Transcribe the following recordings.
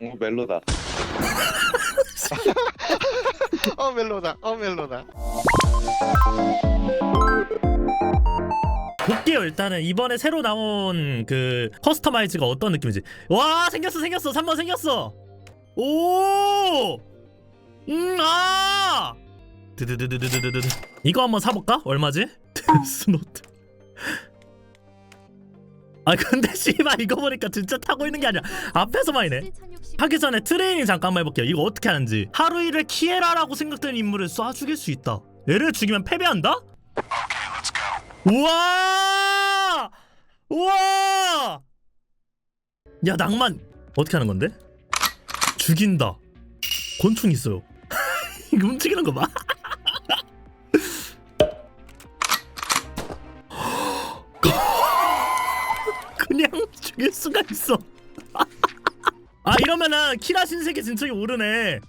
어 멜로다. 어 멜로다. 어 멜로다. 볼게요 일단은 이번에 새로 나온 그 커스터마이즈가 어떤 느낌인지 와 생겼어 생겼어 3번 생겼어 오! 음아 드드드드드드드 이거 한번 사볼까? 얼마지? 스노트 아 근데 씨발 이거 보니까 진짜 타고 있는 게 아니라 앞에서만 이네 하기 전에 트레이닝 잠깐만 해볼게요 이거 어떻게 하는지 하루 일을 키에라라고 생각되는 인물을 쏴 죽일 수 있다 얘를 죽이면 패배한다? 우와! 우와! 야 낭만 어떻게 하는 건데? 죽인다. 곤충 있어요. 이거 움직이는 거 봐. 그냥 죽일 수가 있어. 아 이러면은 키라 신세계 진척이 오르네.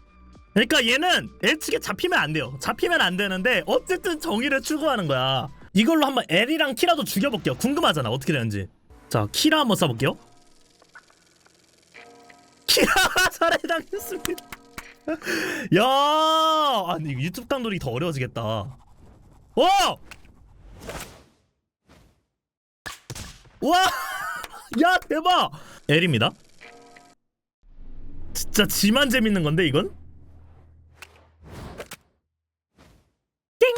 그러니까 얘는 L측에 잡히면 안 돼요. 잡히면 안 되는데 어쨌든 정의를 추구하는 거야. 이걸로 한번 L이랑 키라도 죽여볼게요. 궁금하잖아 어떻게 되는지. 자 키라 한번 써볼게요. 키라가 살해당했습니다. 야, 아니 유튜브 감독이 더 어려워지겠다. 와, 와, 야 대박. L입니다. 진짜 지만 재밌는 건데 이건? 띵.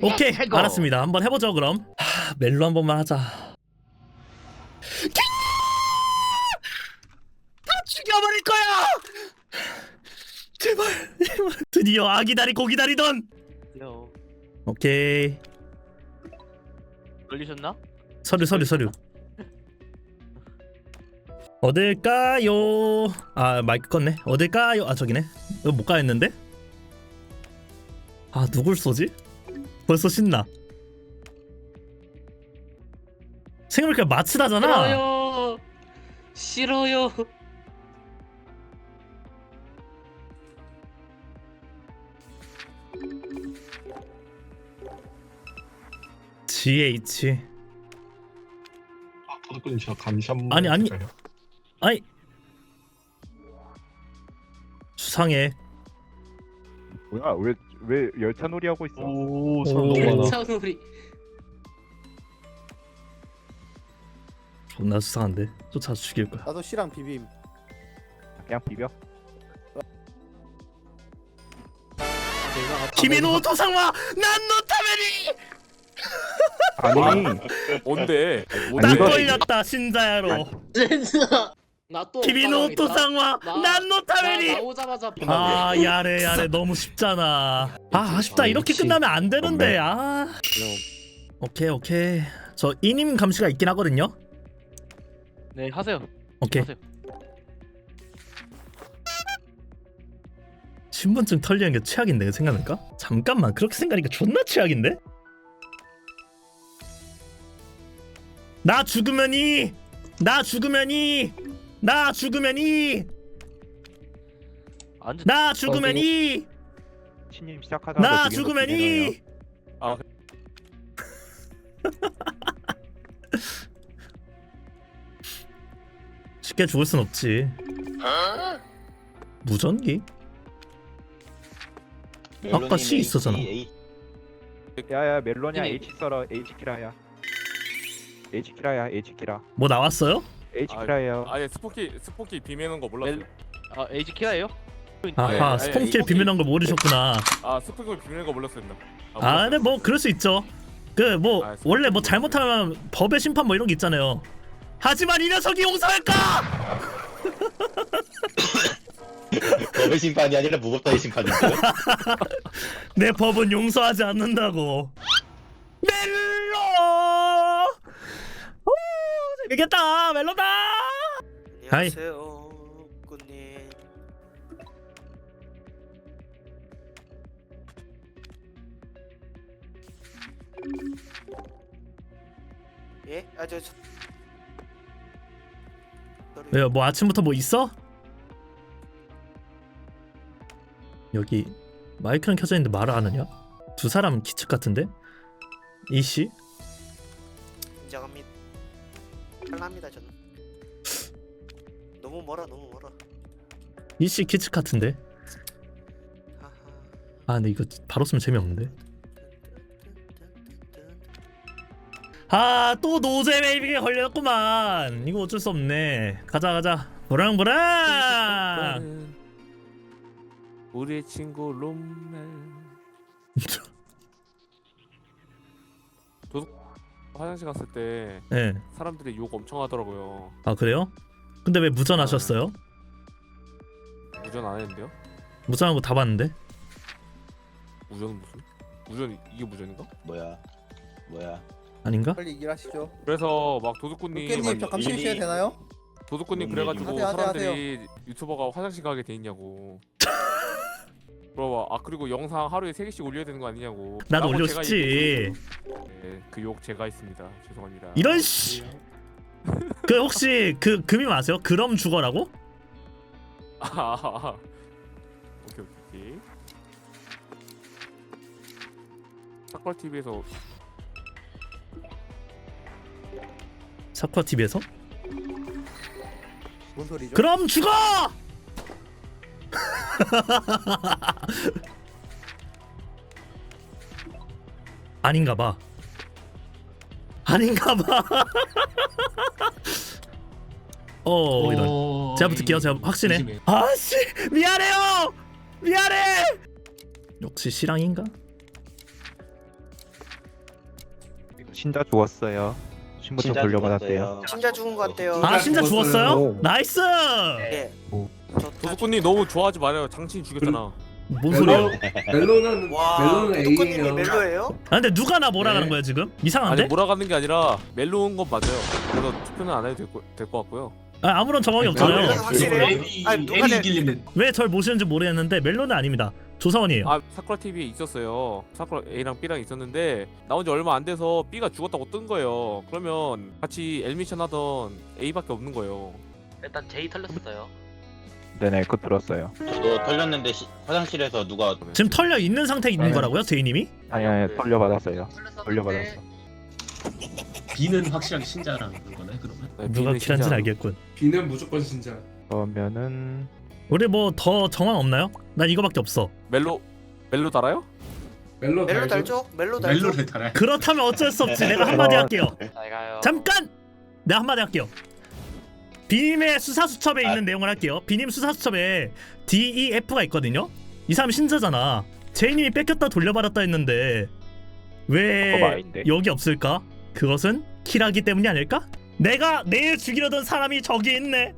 오케이 해고. 알았습니다. 한번 해보죠 그럼. 하, 멜로 한 번만 하자. 띵! 다 죽여버릴 거야. 제발. 드디어 아기 다리 고기 다리던. 요 오케이 걸리셨나? 서류 서류 서류. 어딜까요? 아 마이크 껐네. 어딜까요? 아 저기네. 이거 못 가했는데? 아 누굴 쏘지? 벌써 신나. 생각해보니까 마츠다잖아. 싫어요. 싫어요. GH. 포도꾼님 저 감시 한번 아니, 아니. 해볼까요? 아이 수상해. 뭐야 왜 왜 열차 놀이 하고 있어? 오 오. 사람 너무 많아 차우리 존나 수상한데 쫓아서 죽일 거야. 나도 씨랑 비빔. 그냥 비벼. 키미노 도상와 난노타메리 아니 뭔데? 딱 뭔데? 걸렸다 신자야로. 나또 난노타메리. 나오자마자 아 야래 야래 너무 쉽잖아. 아 아쉽다 이렇게 그치. 끝나면 안 되는데 아. 오케이 오케이 저 이님 감시가 있긴 하거든요. 네 하세요. 오케이 하세요. 신분증 털리는 게 최악인데 생각하니까 잠깐만 그렇게 생각하니까 존나 최악인데. 나 죽으면이 나 죽으면이 나 죽으면이 안나 죽으면 이 신님 시작하자마자 나 죽이는 거 죽으면 이 아, 쉽게 죽을 순 없지 무전기? 아까 C 있었잖아. 야야 멜론이야 네. H 썰어 H 키라야. H 키라야 H 키라. 뭐 나왔어요? H 아, 키라예요. 아예 스포키 스포키 비매는 거 몰랐어요. 멜- 아 에이지 키라예요? 아하 아니, 스폰킬 아니, 비밀한 걸 모르셨구나 아 스포키 비매는 거 몰랐어요. 아 근데 뭐 그럴 수 있죠 그 뭐 아, 원래 뭐 잘못하면 법의 심판 뭐 이런 게 있잖아요 하지만 이 녀석이 용서할까? 법의 심판이 아니라 무겁다의 심판인데. 내 법은 용서하지 않는다고 멜로 오, 재밌겠다 멜로다 하이. 안녕하세요, 꾸님. 예? 아, 저, 저... 왜요 뭐 아침부터 뭐 있어? 여기 마이크는 켜져 있는데 말을 안 하냐? 두 사람 기측 같은데? 이씨? 합니다. 저는. 너무 멀어, 너무 멀어. 이씨 키츠 카트인데. 하하. 아 근데 이거 바로 쓰면 재미없는데. 아 또 노제 베이비에 걸렸구만. 이거 어쩔 수 없네. 가자 가자. 보랑보랑. 우리의 친구 롬멜. 화장실 갔을 때 예. 네. 사람들이 욕 엄청 하더라고요. 아 그래요? 근데 왜 무전하셨어요? 우전 안 했는데요? 무전하고 다 봤는데. 우전은 무슨? 우전 이게 무전인가? 뭐야 뭐야 아닌가? 빨리 얘기를 하시죠. 그래서 막 도둑꾼님 도깨님 잠깐 일이- 쉬셔야 되나요? 도둑꾼님 음, 그래가지고 하세요, 하세요, 사람들이 유튜버가 화장실 가게 돼 있냐고. 그러고 아 그리고 영상 하루에 세 개씩 올려야 되는 거 아니냐고. 나도 라고 올려 제가 싶지. 얘기했어요. 네, 그 욕 제가 했습니다. 죄송합니다. 이런 씨. 그 혹시 그 금이 아세요? 그럼 죽어라고? 아, 아, 아. 오케이 오케이. 삭발 TV에서 사쿠아 TV에서? 뭔 소리죠? 그럼 죽어! 아닌가 봐. 아닌가 봐. 어, 이런. 제가 붙을게요. 제가 확신해. 아씨, 미안해요. 미안해. 역시 실랑인가? 신자 죽었어요. 신부터 진짜 돌려받았대요. 죽었어요. 진짜 죽은 것 같대요. 아, 진짜 죽었어요? 오. 나이스. 네. 저 다- 도둑꾼님 너무 좋아하지 말아요. 당신이 죽였잖아. 뭔 소리야? 멜로는 와, 멜로는 A예요. 멜로예요? 아, 근데 누가 나 뭐라 네. 하는 거야 지금? 아니 이상한데? 몰아가는 게 아니라 멜로운 건 맞아요. 그래서 투표는 안 해도 될 것 같고요. 아, 아무런 정황이 없잖아요. 멜로는 확실해요? 아니 누가 내왜절 모시는지 모르겠는데 멜론은 아닙니다. 조사원이에요. 아 사쿠라 TV에 있었어요. 사쿠라 A랑 B랑 있었는데 나온 지 얼마 안 돼서 B가 죽었다고 뜬 거예요. 그러면 같이 엘미션 하던 A밖에 없는 거예요. 일단 제이 털렸어요. 네네, 그거 들었어요. 저도 털렸는데 시, 화장실에서 누가 지금 털려 있는 상태 있는 네. 거라고요, 제이님이? 아니 아니 돌려받았어요. 돌려받았어. B는 확실하게 신자라는 거네 그러면. 네, 누가 키란지는 신기하고. 알겠군. B는 무조건 신자. 그러면은 우리 뭐 더 정황 없나요? 난 이거밖에 없어. 멜로 멜로 달아요? 멜로 멜로 달죠? 멜로 달죠? 멜로를 달아. 그렇다면 어쩔 수 없지. 내가 한마디 할게요. 잘 가요. 잠깐. 내가 한마디 할게요. 비님의 수사 수첩에 아. 있는 내용을 할게요. 비님 수사 수첩에 D, E, F가 있거든요. 이 사람 신자잖아. 제이님이 뺏겼다 돌려받았다 했는데 왜 아닌데? 여기 없을까? 그것은 키라기 때문이 아닐까? 내가 내일 죽이려던 사람이 저기 있네.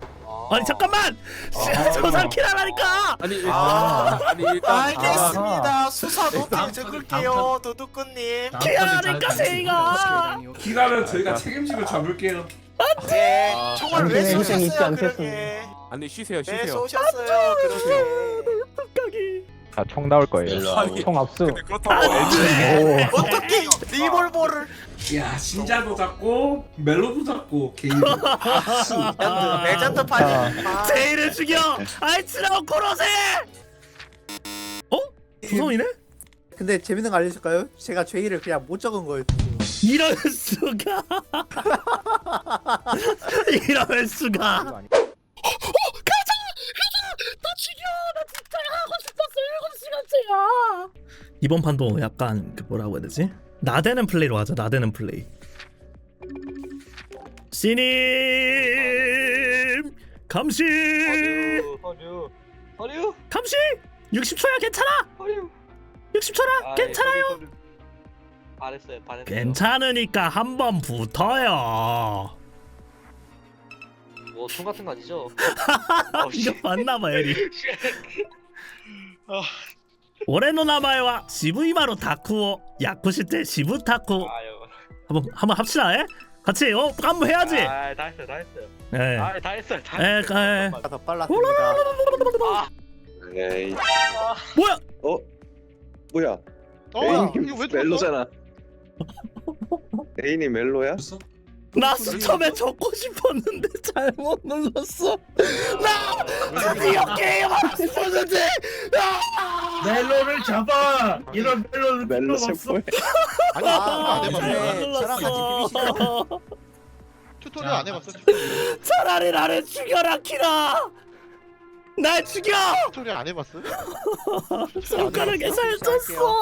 아니 잠깐만, 저 사람 키라라니까. 아니 일단 아. 아니 일단 알겠습니다. 수사 노트 적을게요, 턴. 도둑꾼님. 키라라니까 세이가. 기가는 저희가 책임지고 잡을게요. 네, 아, 총을 왜 쏘셨어요, 그러게. 아니 쉬세요 왜 쉬세요. 쏘셨어요, 그러게. 깜짝이. 다총 나올 거예요. 멜로 총 압수. 근데 그렇다고 오. 어떻게 리볼버를 야 신자도 잡고 멜로도 잡고 개인도. 수. 아. 레전드 파지. 아, 제이를 죽여. 아이츠라고 코로세. 어? 조성이네? 근데 재밌는 거 알려줄까요? 제가 죄의를 그냥 못 적은 거예요. 이럴 수가. 이럴 수가. 이거 아니- 나 죽여. 나 진짜 하고 싶었어. 7시간째야. 이번 판도 약간 그 뭐라고 해야 되지? 나대는 플레이로 하자. 나대는 플레이. 신임 감시 허류 허류 감시 60초야 괜찮아 허류. 60초라 괜찮아요 반했어요 반했어요. 괜찮으니까 한번 붙어요 뭐총 같은 거 아니죠? 이거 맞나봐 에리 올해 노 나마에와 시부이마로 다쿠오 야쿠시테 시부타쿠 아유. 한번 한번 합시다 에? 같이 어 한번 해야지 아, 다 했어요, 다 했어요. 예. 아, 다 했어요, 다 에, 했어요. 에. 제가 더 빨랐습니다. 에이, 뭐야 뭐야? A님 멜로잖아. A님 멜로야? 나 처음에 적고 싶었는데 잘못 눌렀어 나 드디어 게임 하고 싶었는데 아! 멜로를 잡아. 이런 멜로를 멜로. 아니, 아, 안 잘못 해봤네. 저랑 같이 비비시죠. 눌렀어 튜토리얼 안 해봤어. 차라리 나를 죽여라 키라 날 죽여! 소리 안 해봤어? 손가락에 살 쪘어!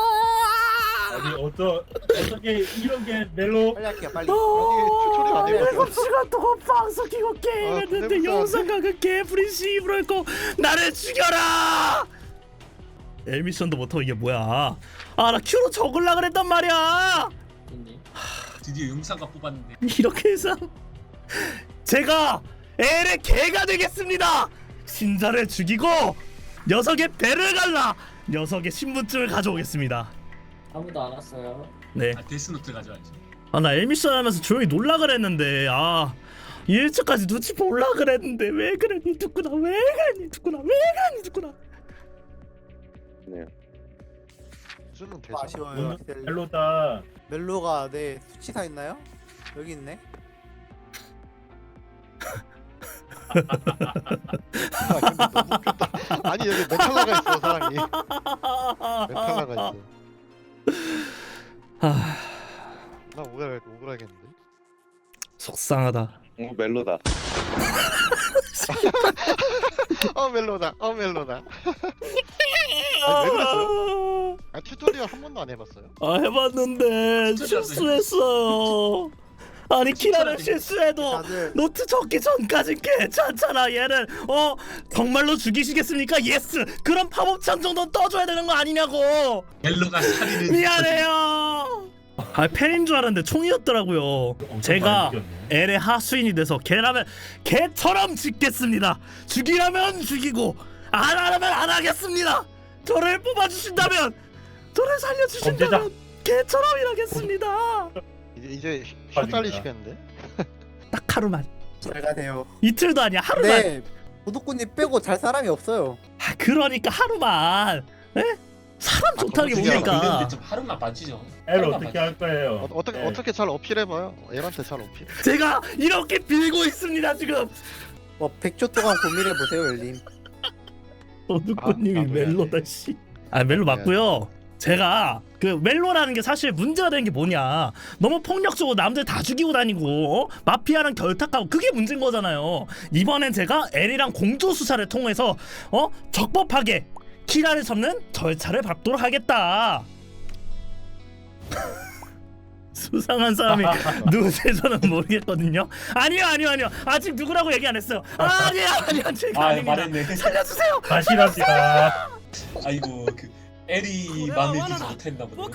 아니 어쩌 어떻게 이런 게 멜로? 빨리 할게요 빨리. 튜토리얼 안 해봤어? 7시간 동안 방송 키고 게임했는데 근데 무슨- 영상 각은 개프리 씨부럴 거 나를 죽여라! 엘미션도 못하고 이게 뭐야? 아 나 큐로 적을라 그랬단 말이야! 드디어 영상가 뽑았는데 이렇게 해서 제가 엘의 개가 되겠습니다! 신자를 죽이고 녀석의 배를 갈라 녀석의 신분증을 가져오겠습니다 아무도 안 왔어요. 네 아 데스노트 가져와야지 아 나 엘미션 하면서 조용히 놀라 그랬는데 아 1차까지 눈치 볼라 그랬는데 왜 그랬니 두꾸나 왜 그랬니 두꾸나 왜 그랬니 두꾸나 네. 수는 되죠. 아쉬워요 멜로다 멜로가 네 수치사 있나요? 여기 있네 아, 근데 너무 웃겼다. 아니 여기 메탈라가 있어 속상하다 어 멜로다. 어 멜로다. 어 멜로다. 아니, 왜 그랬어요? 아 튜토리얼 한 번도 안 해봤어요? 아 해봤는데 실수했어요 아니 키라는 실수해도 다들 노트 적기 전까진 괜찮잖아 얘는 어 정말로 죽이시겠습니까 예스 그런 팝업 창 정도는 떠줘야 되는 거 아니냐고 멜로가 살인을 미안해요 아 팬인 줄 알았는데 총이었더라고요. 제가 엘의 하수인이 돼서 개라면 개처럼 짓겠습니다. 죽이라면 죽이고 안 하라면 안 하겠습니다. 저를 뽑아주신다면 저를 살려주신다면 개처럼 일하겠습니다. 이제 이제 휴 잘리시겠는데? 딱 하루만. 잘 가세요. 이틀도 아니야 하루만. 네. 도둑꾼님 빼고 잘 사람이 없어요. 아, 그러니까 하루만. 에? 사람 좋다는 게 그거 뭡니까 좀 하루만 빠지죠 엘 어떻게 할 거예요? 어, 어떻게 네. 어떻게 잘 어필해봐요? 애한테 잘 어필. 제가 이렇게 빌고 있습니다 지금 뭐 100초 동안 고민해보세요 엘님 어누꾸님이 아, 나도 멜로다 씨. 아 멜로 맞고요. 제가 그 멜로라는 게 사실 문제가 되는 게 뭐냐 너무 폭력적으로 남들 다 죽이고 다니고 어? 마피아랑 결탁하고 그게 문제인 거잖아요 이번엔 제가 엘이랑 공조 수사를 통해서 어 적법하게 키라를 잡는 절차를 밟도록 하겠다. 수상한 사람이 누구지 저는 모르겠거든요. 아니요 아니요 아니요. 아직 누구라고 얘기 안 했어요. 아니요 아니요. 제가 아닙니다. 살려주세요. 다시랍니다. 아이고 그 에리 마음에 들지 못했나 보네.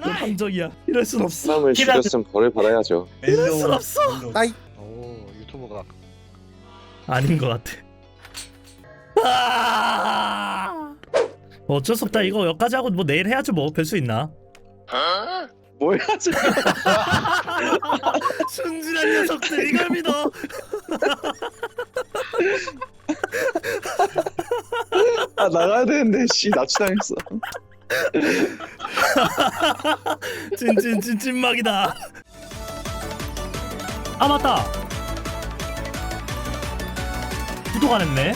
넌 함정이야. 이럴 순 없어. 사람을 죽였으면 벌을 받아야죠. 이럴 순 없어. 나이. 오 유튜버가. 아닌 것 같아. 아! 어쩔 수 없다. 이거 여기까지 하고 뭐 내일 해야지 뭐. 별수 있나? 뭐야 지금? 순진한 녀석들 이걸 믿어. 아 나가야 되는데 씨. 납치당했어. 찐찐찐 찐막이다. 아 맞다. 구독 안 했네